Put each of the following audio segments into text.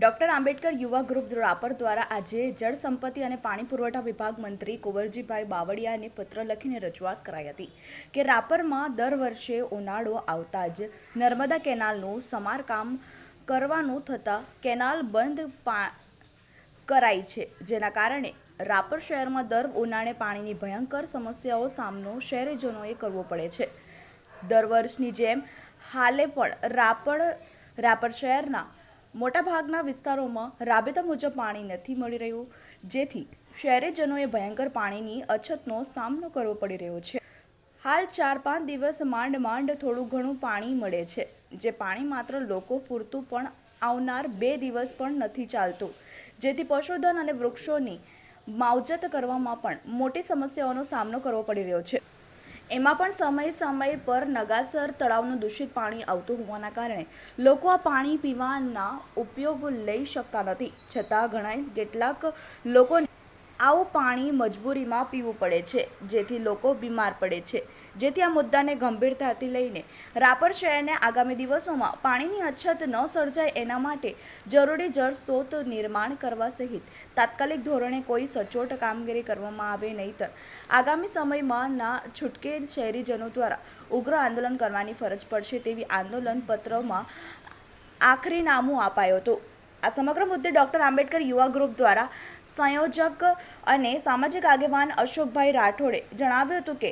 Doctor Ambedkar યુવા group Rapar દ્વારા આજે જળ સંપત્તિ અને પાણી પુરવઠા વિભાગ મંત્રી કુંવરજીભાઈ બાવળિયાને પત્ર લખીને રજૂઆત કરાઈ હતી કે રાપરમાં દર વર્ષે ઉનાળો આવતા જ નર્મદા કેનાલનું સમારકામ કરવાનું થતાં કેનાલ બંધ પા કરાઈ છે, જેના કારણે રાપર શહેરમાં દર ઉનાળે પાણીની ભયંકર સમસ્યાઓ સામનો શહેરીજનોએ કરવો પડે છે. દર વર્ષની જેમ હાલે પણ રાપર રાપર શહેરના મોટાભાગના વિસ્તારોમાં રાબેતા મુજબ પાણી નથી મળી રહ્યું, જેથી શહેરીજનોએ ભયંકર પાણીની અછતનો સામનો કરવો પડી રહ્યો છે. હાલ ચાર પાંચ દિવસ માંડ માંડ થોડું ઘણું પાણી મળે છે, જે પાણી માત્ર લોકો પૂરતું પણ આવનાર બે દિવસ પણ નથી ચાલતું, જેથી પશુધન અને વૃક્ષોની માવજત કરવામાં પણ મોટી સમસ્યાઓનો સામનો કરવો પડી રહ્યો છે. એમાં પણ સમય સમય પર નગાસર તળાવનું દૂષિત પાણી આવતું હોવાના કારણે લોકો આ પાણી પીવાના ઉપયોગ લઈ શકતા નથી. છતાં ઘણા કેટલાક લોકો આવું પાણી મજબૂરીમાં પીવું પડે છે, જેથી લોકો બીમાર પડે છે. જેથી આ મુદ્દાને ગંભીરતાથી લઈને રાપર શહેરને આગામી દિવસોમાં પાણીની અછત ન સર્જાય એના માટે જરૂરી જળ સ્ત્રોત નિર્માણ કરવા સહિત તાત્કાલિક ધોરણે કોઈ સચોટ કામગીરી કરવામાં આવે નહીંતર, આગામી સમયમાં ના છૂટકે શહેરીજનો દ્વારા ઉગ્ર આંદોલન કરવાની ફરજ પડશે તેવી આંદોલન પત્રમાં આખરી નામું અપાયું હતું. આ સમગ્ર મુદ્દે ડૉક્ટર આંબેડકર યુવા ગ્રુપ દ્વારા સંયોજક અને સામાજિક આગેવાન અશોકભાઈ રાઠોડે જણાવ્યું હતું કે,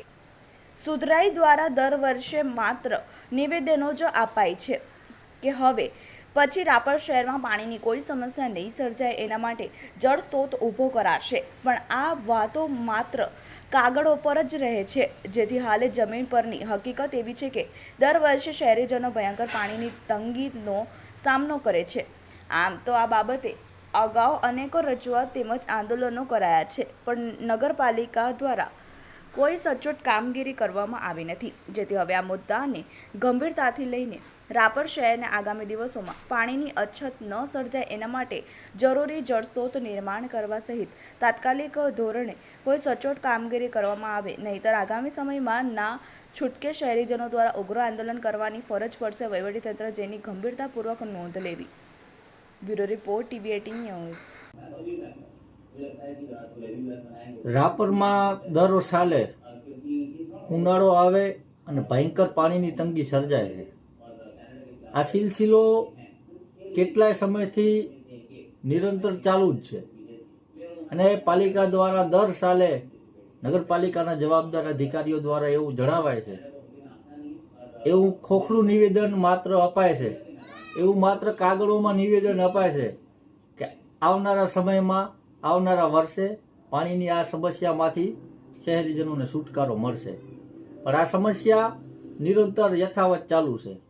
સુધરાઈ દ્વારા દર વર્ષે માત્ર નિવેદનો જ અપાય છે કે હવે પછી રાપર શહેરમાં પાણીની કોઈ સમસ્યા નહીં સર્જાય એના માટે જળ સ્ત્રોત ઊભો કરાશે. પણ આ વાતો માત્ર કાગળો પર જ રહે છે. જેથી હાલે જમીન પરની હકીકત એવી છે કે, દર વર્ષે શહેરીજનો ભયંકર પાણીની તંગીનો સામનો કરે છે. આમ તો આ બાબતે અગાઉ અનેકો રજૂઆત તેમજ આંદોલનો કરાયા છે, પણ નગરપાલિકા દ્વારા કોઈ સચોટ કામગીરી કરવામાં આવી નથી. જેથી હવે આ મુદ્દાને ગંભીરતાથી લઈને રાપર શહેરને આગામી દિવસોમાં પાણીની અછત ન સર્જાય એના માટે જરૂરી જળસ્ત્રોત નિર્માણ કરવા સહિત તાત્કાલિક ધોરણે કોઈ સચોટ કામગીરી કરવામાં આવે, નહીંતર આગામી સમયમાં ના છૂટકે શહેરીજનો દ્વારા ઉગ્ર આંદોલન કરવાની ફરજ પડશે, વહીવટીતંત્ર જેની ગંભીરતાપૂર્વક નોંધ લેવી. Bureau report TV eighteen news રાપરમાં દર સાલે ઉનાળો આવે અને ભયંકર પાણીની તંગી સર્જાય છે. આ સિલસિલો કેટલાય સમયથી નિરંતર ચાલુ જ છે. અને પાલિકા દ્વારા દર સાલે નગરપાલિકાના જવાબદાર અધિકારીઓ દ્વારા એવું જણાવાય છે. એવું ખોખરું નિવેદન માત્ર અપાય છે. એવું માત્ર કાગળોમાં નિવેદન અપાય છે કે આવનારા સમયમાં, આવનારા વર્ષે પાણીની આ સમસ્યામાંથી શહેરીજનોને છુટકારો મળશે. પણ આ સમસ્યા નિરંતર યથાવત ચાલુ છે.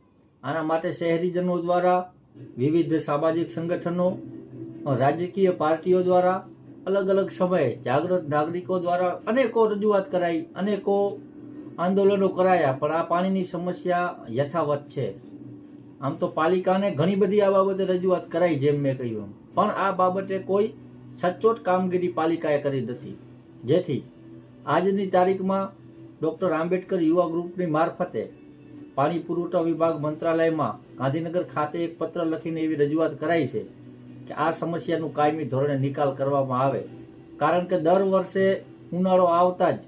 આના માટે શહેરીજનો દ્વારા, વિવિધ સામાજિક સંગઠનો, રાજકીય પાર્ટીઓ દ્વારા અલગ અલગ સમયે જાગૃત નાગરિકો દ્વારા અનેકો રજૂઆત કરાઈ, અનેકો આંદોલનો કરાયા, પણ આ પાણીની સમસ્યા યથાવત છે. આમ તો પાલિકાને ઘણી બધી આ બાબતે રજૂઆત કરાઈ જેમ મેં કહ્યું એમ. પણ આ બાબતે કોઈ સચોટ કામગીરી પાલિકાએ કરી નથી. જેથી આજની તારીખમાં ડૉક્ટર આંબેડકર યુવા ગ્રુપની મારફતે પાણી પુરવઠા વિભાગ મંત્રાલયમાં ગાંધીનગર ખાતે એક પત્ર લખીને એવી રજૂઆત કરાઈ છે કે આ સમસ્યાનું કાયમી ધોરણે નિકાલ કરવામાં આવે. કારણ કે દર વર્ષે ઉનાળો આવતા જ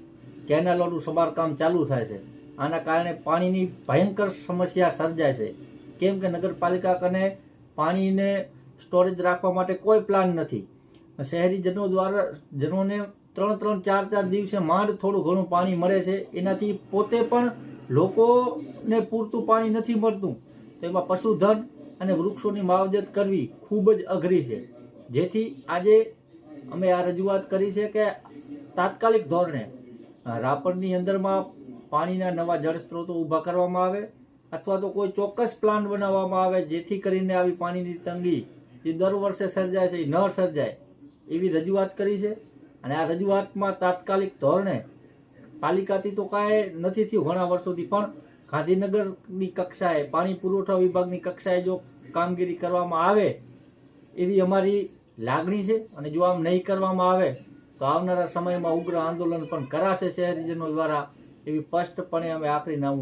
કેનાલોનું સમારકામ ચાલુ થાય છે. આના કારણે પાણીની ભયંકર સમસ્યા સર્જાય છે. કેમ કે નગરપાલિકા કને પાણીને સ્ટોરેજ રાખવા માટે કોઈ પ્લાન નથી. શહેરીજનો દ્વારા, જનોને ત્રણ ત્રણ, ચાર ચાર દિવસે માંડ થોડું ઘણું પાણી મળે છે. એનાથી પોતે પણ લોકોને પૂરતું પાણી નથી મળતું. તો એમાં પશુધન અને વૃક્ષોની માવજત કરવી ખૂબ જ અઘરી છે. જેથી આજે અમે આ રજૂઆત કરી છે કે તાત્કાલિક ધોરણે રાપરની અંદરમાં પાણીના નવા જળ સ્ત્રોતો ઊભા કરવામાં આવે. અથવા તો કોઈ ચોક્કસ પ્લાન બનાવવામાં આવે જેથી કરીને આવી પાણીની તંગી જે દર વર્ષે સર્જાય છે એ ન સર્જાય, એવી રજૂઆત કરી છે. અને આ રજૂઆતમાં તાત્કાલિક ધોરણે પાલિકાથી તો કાંઈ નથી થયું ઘણા વર્ષોથી પણ ગાંધીનગરની કક્ષાએ, પાણી પુરવઠા વિભાગની કક્ષાએ જો કામગીરી કરવામાં આવે એવી અમારી લાગણી છે. અને જો આમ નહીં કરવામાં આવે, તો આવનારા સમયમાં ઉગ્ર આંદોલન પણ કરાશે શહેરીજનો દ્વારા એવી સ્પષ્ટપણે અમે આખરી નામ